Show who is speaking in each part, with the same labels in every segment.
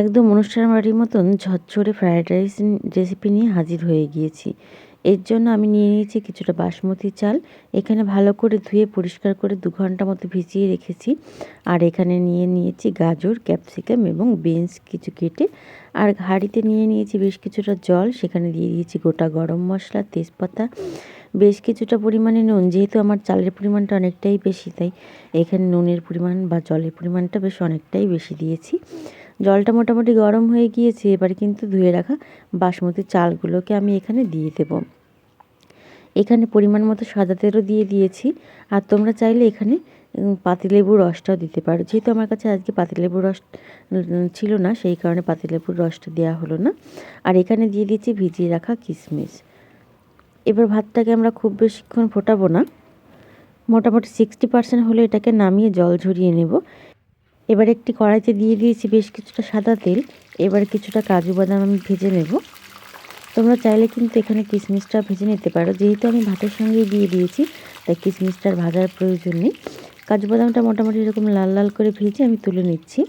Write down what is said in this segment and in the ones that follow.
Speaker 1: একদম অনুষ্ঠান বাড়ির মতন ঝরঝরে ফ্রায়েড রাইস রেসিপি নিয়ে হাজির হয়ে গিয়েছি। এর জন্য আমি নিয়ে নিয়েছি কিছুটা বাসমতি চাল। এখানে ভালো করে ধুয়ে পরিষ্কার করে দু ঘণ্টা মতো ভিজিয়ে রেখেছি। আর এখানে নিয়ে নিয়েছি গাজর, ক্যাপসিকাম এবং বিনস কিছু কেটে। আর হাঁড়িতে নিয়ে নিয়েছি বেশ কিছুটা জল। সেখানে দিয়ে দিয়েছি গোটা গরম মশলা, তেজপাতা। বেশ কিছুটা পরিমাণে নুন, যেহেতু আমার চালের পরিমাণটা অনেকটাই বেশি, তাই এখানে নুনের পরিমাণ বা জলের পরিমাণটা বেশ অনেকটাই বেশি দিয়েছি। জলটা মোটামুটি গরম হয়ে গিয়েছে, এবার কিন্তু ধুয়ে রাখা বাসমতি চালগুলোকে আমি এখানে দিয়ে দেব। এখানে পরিমাণ মতো সাদা তেলও দিয়ে দিয়েছি, আর তোমরা চাইলে এখানে পাতিলেবুর রসটাও দিতে পারো। যেহেতু আমার কাছে আজকে পাতিলেবুর রস ছিল না, সেই কারণে পাতিলেবুর রসটা দেওয়া হলো না। আর এখানে দিয়ে দিয়েছি ভিজিয়ে রাখা কিশমিশ। এবার ভাতটাকে আমরা খুব বেশিক্ষণ ফোটাবো না। মোটামুটি সিক্সটি পার্সেন্ট হলে এটাকে নামিয়ে জল ঝরিয়ে নেব। এবার একটি কড়াইতে দিয়ে দিয়েছি বেশ কিছুটা সাদা তেল। এবার কিছুটা কাজু বাদাম আমি ভেজে নেব। তোমরা চাইলে কিন্তু এখানে কিশমিশটা ভেজে নিতে পারো। যেহেতু আমি ভাতের সঙ্গে দিয়ে দিয়েছি, তাই কিশমিশটার ভাজার প্রয়োজন নেই। কাজু বাদামটা মোটামুটি এরকম লাল লাল করে ভেজে আমি তুলে নিচ্ছি।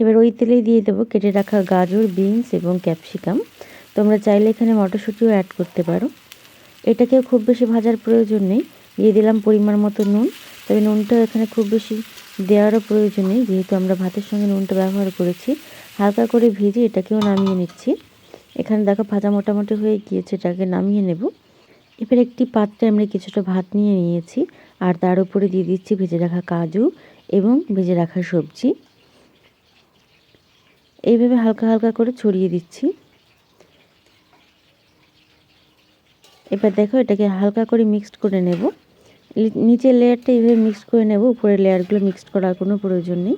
Speaker 1: এবার ওই তেলেই দিয়ে দেবো কেটে রাখা গাজর, বিনস এবং ক্যাপসিকাম। তোমরা চাইলে এখানে মটরশুঁটিও অ্যাড করতে পারো। এটাকেও খুব বেশি ভাজার প্রয়োজন নেই। দিয়ে দিলাম পরিমাণ মতো নুন। তবে নুনটা এখানে খুব বেশি দেওয়ারও প্রয়োজন নেই। যেহেতু আমরা ভাতের সঙ্গে নুনটা ব্যবহার করেছি, হালকা করে ভেজে এটাকেও নামিয়ে নিচ্ছি। এখানে দেখো ভাজা মোটামুটি হয়ে গিয়েছে, এটাকে নামিয়ে নেব। এবার একটি পাত্রে আমরা কিছুটা ভাত নিয়ে নিয়েছি, আর তার উপরে দিয়ে দিচ্ছি ভেজে রাখা কাজু এবং ভেজে রাখা সবজি। এইভাবে হালকা হালকা করে ছড়িয়ে দিচ্ছি। এবার দেখো এটাকে হালকা করে মিক্সড করে নেব। নিচের লেয়ারটা এইভাবে মিক্সড করে নেব, উপরের লেয়ারগুলো মিক্সড করার কোনো প্রয়োজন নেই।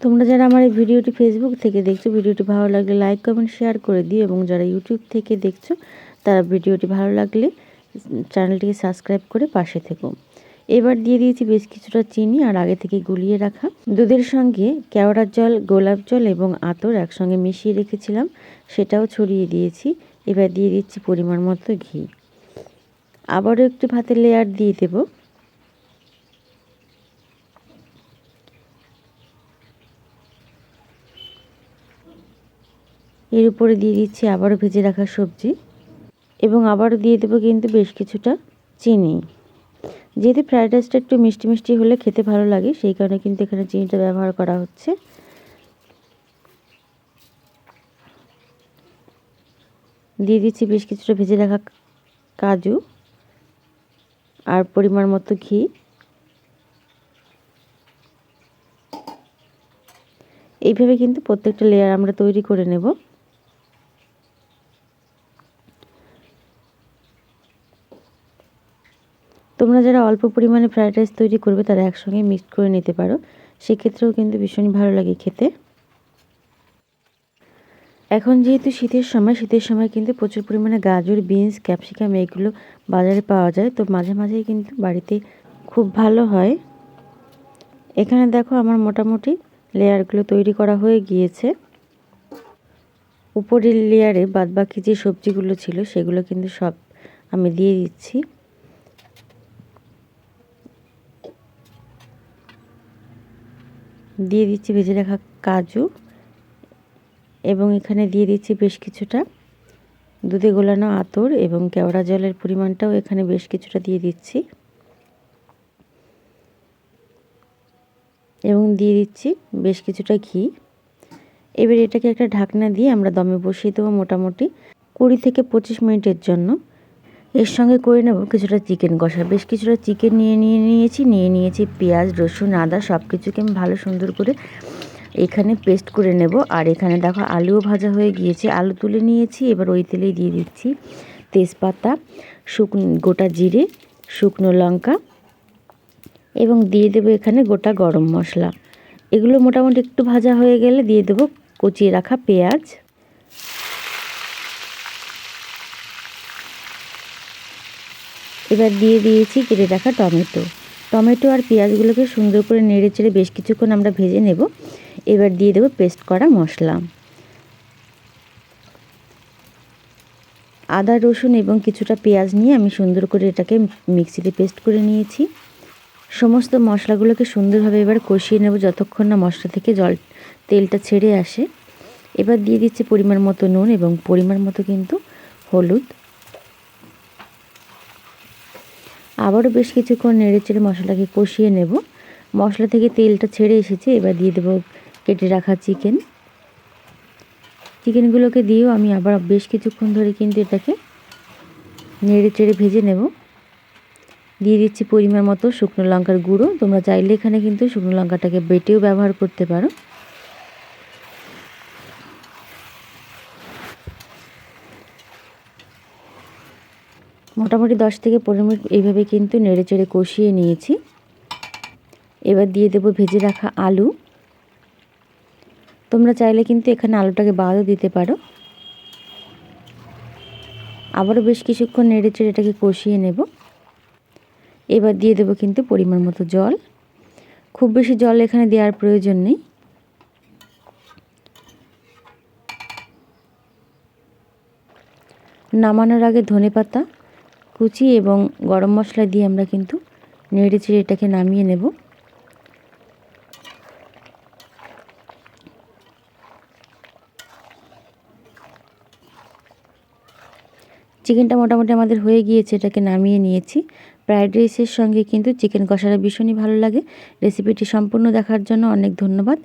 Speaker 1: তোমরা যারা আমার এই ভিডিওটি ফেসবুক থেকে দেখছ, ভিডিওটি ভালো লাগলে লাইক কমেন্ট শেয়ার করে দিও এবং যারা ইউটিউব থেকে দেখছ, তারা ভিডিওটি ভালো লাগলে চ্যানেলটিকে সাবস্ক্রাইব করে পাশে থেকো। এবার দিয়ে দিয়েছি বেশ কিছুটা চিনি আর আগে থেকে গুলিয়ে রাখা। দুধের সঙ্গে কেওড়ার জল, গোলাপ জল এবং আতর একসঙ্গে মিশিয়ে রেখেছিলাম, সেটাও ছড়িয়ে দিয়েছি। এবার দিয়ে দিচ্ছি পরিমাণ মতো ঘি। আবারও একটু ভাতের লেয়ার দিয়ে দেব। এর উপরে দিয়ে দিচ্ছি আবারও ভেজে রাখা সবজি এবং আবারও দিয়ে দেবো কিন্তু বেশ কিছুটা চিনি। যেহেতু ফ্রায়েড রাইসটা একটু মিষ্টি মিষ্টি হলে খেতে ভালো লাগে, সেই কারণে কিন্তু এখানে চিনিটা ব্যবহার করা হচ্ছে। দিয়ে দিচ্ছি বেশ কিছুটা ভেজে রাখা কাজু আর পরিমাণ মতো ঘি। এইভাবে কিন্তু প্রত্যেকটা লেয়ার আমরা তৈরি করে নেব। যারা অল্প পরিমাণে ফ্রায়েড রাইস তৈরি করবে, তারা একসঙ্গে মিক্সড করে নিতে পারো। সেক্ষেত্রেও কিন্তু ভীষণই ভালো লাগে খেতে। এখন যেহেতু শীতের সময় শীতের সময় কিন্তু প্রচুর পরিমাণে গাজর বিনস ক্যাপসিকাম এগুলো বাজারে পাওয়া যায়। তো মাঝে মাঝেই কিন্তু বাড়িতে খুব ভালো হয়। এখানে দেখো আমার মোটামুটি লেয়ারগুলো তৈরি করা হয়ে গিয়েছে। উপরের লেয়ারে বাদবাকি যে সবজিগুলো ছিল, সেগুলো কিন্তু সব আমি দিয়ে দিচ্ছি। দিয়ে দিচ্ছি ভেজে রাখা কাজু এবং এখানে দিয়ে দিচ্ছি বেশ কিছুটা দুধে গোলানো আতর এবং কেওড়া জলের পরিমাণটাও এখানে বেশ কিছুটা দিয়ে দিচ্ছি। এবং দিয়ে দিচ্ছি বেশ কিছুটা ঘি। এবার এটাকে একটা ঢাকনা দিয়ে আমরা দমে বসিয়ে দেবো মোটামুটি কুড়ি থেকে পঁচিশ মিনিটের জন্য। এর সঙ্গে করে নেব কিছুটা চিকেন কষা। বেশ কিছুটা চিকেন নিয়ে নিয়ে, নিয়েছি নিয়ে নিয়েছি পেঁয়াজ, রসুন, আদা সব কিছুকে আমি ভালো সুন্দর করে এখানে পেস্ট করে নেব। আর এখানে দেখো আলুও ভাজা হয়ে গিয়েছে। আলু তুলে নিয়েছি, এবার ওই তেলেই দিয়ে দিচ্ছি তেজপাতা, শুকনো, গোটা জিরে, শুকনো লঙ্কা এবং দিয়ে দেবো এখানে গোটা গরম মশলা। এগুলো মোটামুটি একটু ভাজা হয়ে গেলে দিয়ে দেবো কচিয়ে রাখা পেঁয়াজ। এবার দিয়ে দিয়েছি কেটে রাখা টমেটো। টমেটো আর পেঁয়াজগুলোকে সুন্দর করে নেড়ে চেড়ে বেশ কিছুক্ষণ আমরা ভেজে নেব। এবার দিয়ে দেবো পেস্ট করা মশলা। আদা, রসুন এবং কিছুটা পেঁয়াজ নিয়ে আমি সুন্দর করে এটাকে মিক্সিতে পেস্ট করে নিয়েছি। সমস্ত মশলাগুলোকে সুন্দরভাবে এবার কষিয়ে নেব যতক্ষণ না মশলা থেকে জল, তেলটা ছেড়ে আসে। এবার দিয়ে দিচ্ছি পরিমাণ মতো নুন এবং পরিমাণ মতো কিন্তু হলুদ। আবারও বেশ কিছুক্ষণ নেড়ে চেড়ে মশলাকে কষিয়ে নেব। মশলা থেকে তেলটা ছেড়ে এসেছে, এবার দিয়ে দেবো কেটে রাখা চিকেন। চিকেনগুলোকে দিয়েও আমি আবার বেশ কিছুক্ষণ ধরে কিন্তু এটাকে নেড়ে চেড়ে ভেজে নেব। দিয়ে দিচ্ছি পরিমাণ মতো শুকনো লঙ্কার গুঁড়ো। তোমরা চাইলে এখানে কিন্তু শুকনো লঙ্কাটাকে বেটেও ব্যবহার করতে পারো। মোটামুটি দশ থেকে পনেরো মিনিট এইভাবে কিন্তু নেড়ে চেড়ে কষিয়ে নিয়েছি। এবার দিয়ে দেবো ভেজে রাখা আলু। তোমরা চাইলে কিন্তু এখানে আলুটাকে বাদও দিতে পারো। আবারও বেশ কিছুক্ষণ নেড়ে চেড়ে এটাকে কষিয়ে নেব। এবার দিয়ে দেবো কিন্তু পরিমাণ মতো জল। খুব বেশি জল এখানে দেওয়ার প্রয়োজন নেই। নামানোর আগে ধনে পাতা কুচি এবং গরম মশলা দিয়ে আমরা কিন্তু নেড়ে চেড়ে এটাকে নামিয়ে নেব। চিকেনটা মোটামুটি আমাদের হয়ে গিয়েছে, এটাকে নামিয়ে নিয়েছি। ফ্রায়েড রাইসের সঙ্গে কিন্তু চিকেন কষাটা ভীষণই ভালো লাগে। রেসিপিটি সম্পূর্ণ দেখার জন্য অনেক ধন্যবাদ।